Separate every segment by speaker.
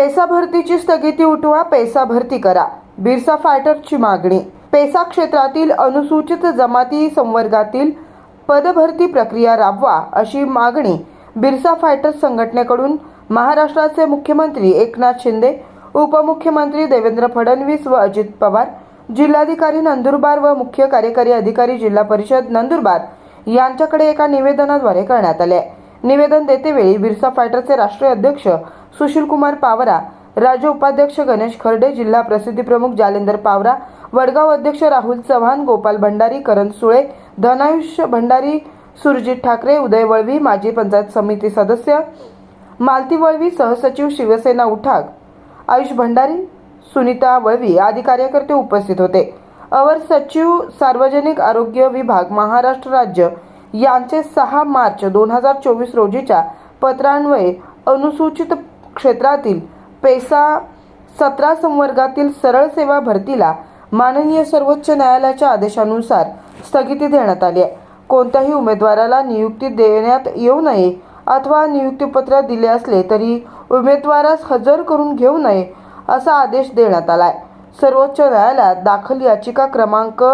Speaker 1: PESA भरतीची स्थगिती उठवा पेसा भरती करा बिरसा फायटरची मागणी. पेसा क्षेत्रातील अनुसूचित जमाती संवर्गातील पदभरती प्रक्रिया राबवा अशी मागणी बिरसा फायटर्स संघटनेकडून महाराष्ट्राचे मुख्यमंत्री एकनाथ शिंदे उपमुख्यमंत्री देवेंद्र फडणवीस व अजित पवार जिल्हाधिकारी नंदुरबार व मुख्य कार्यकारी अधिकारी जिल्हा परिषद नंदुरबार यांच्याकडे एका निवेदनाद्वारे करण्यात आले. निवेदन देतेवेळी बिरसा फायटरचे राष्ट्रीय अध्यक्ष सुशीलकुमार पावरा राज्य उपाध्यक्ष गणेश खर्डे जिल्हा प्रसिद्धी प्रमुख जालेंदर पावरा वडगाव अध्यक्ष राहुल चव्हाण गोपाल भंडारी करण सुळे धनायुष्य भंडारी सुरजित ठाकरे उदय वळवी माजी पंचायत समिती सदस्य मालती वळवी सहसचिव शिवसेना उठाग आयुष भंडारी सुनीता वळवी आदी कार्यकर्ते उपस्थित होते. अवर सचिव सार्वजनिक आरोग्य विभाग महाराष्ट्र राज्य यांचे सहा मार्च दोन हजार चोवीस रोजीच्या पत्रान्वये अनुसूचित क्षेत्रातील पेसा सतरा संवर्गातील सरळ सेवा भरतीला माननीय सर्वोच्च न्यायालयाच्या आदेशानुसार स्थगिती देण्यात आली आहे. कोणत्याही उमेदवाराला नियुक्ती देण्यात येऊ नये अथवा नियुक्तीपत्र दिले असले तरी उमेदवारास हजर करून घेऊ नये असा आदेश देण्यात आला आहे सर्वोच्च न्यायालयात दाखल याचिका क्रमांक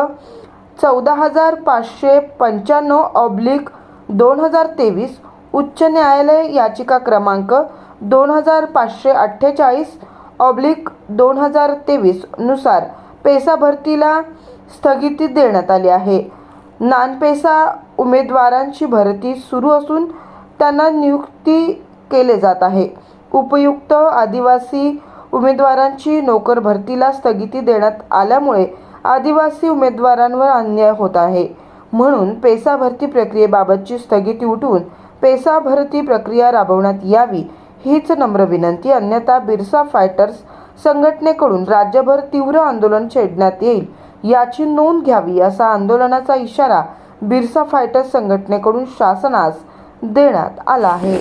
Speaker 1: चौदा हजार पाचशे पंच्याण्णव ऑब्लिक दोन हजार तेवीस उच्च न्यायालय याचिका क्रमांक दोन हजार पाचशे अठ्ठेचाळीस ऑब्लिक दोन हजार तेवीसनुसार पेसा भरतीला स्थगिती देण्यात आली आहे. नानपेसा उमेदवारांची भरती सुरू असून त्यांना नियुक्ती केले जात आहे. उपयुक्त आदिवासी उमेदवारांची नोकर भरतीला स्थगिती देण्यात आल्यामुळे आदिवासी उमेदवारांवर अन्याय होत आहे. म्हणून पेसा भरती प्रक्रियेबाबतची स्थगिती उठवून पेसा भरती प्रक्रिया राबवण्यात यावी हीच नम्र विनंती. अन्यथा बिरसा फायटर्स संघटनेकडून राज्यभर तीव्र आंदोलन छेडण्यात येईल. याची नोंद घ्यावी असा आंदोलनाचा इशारा बिरसा फायटर्स संघटनेकडून शासनास देण्यात आला आहे.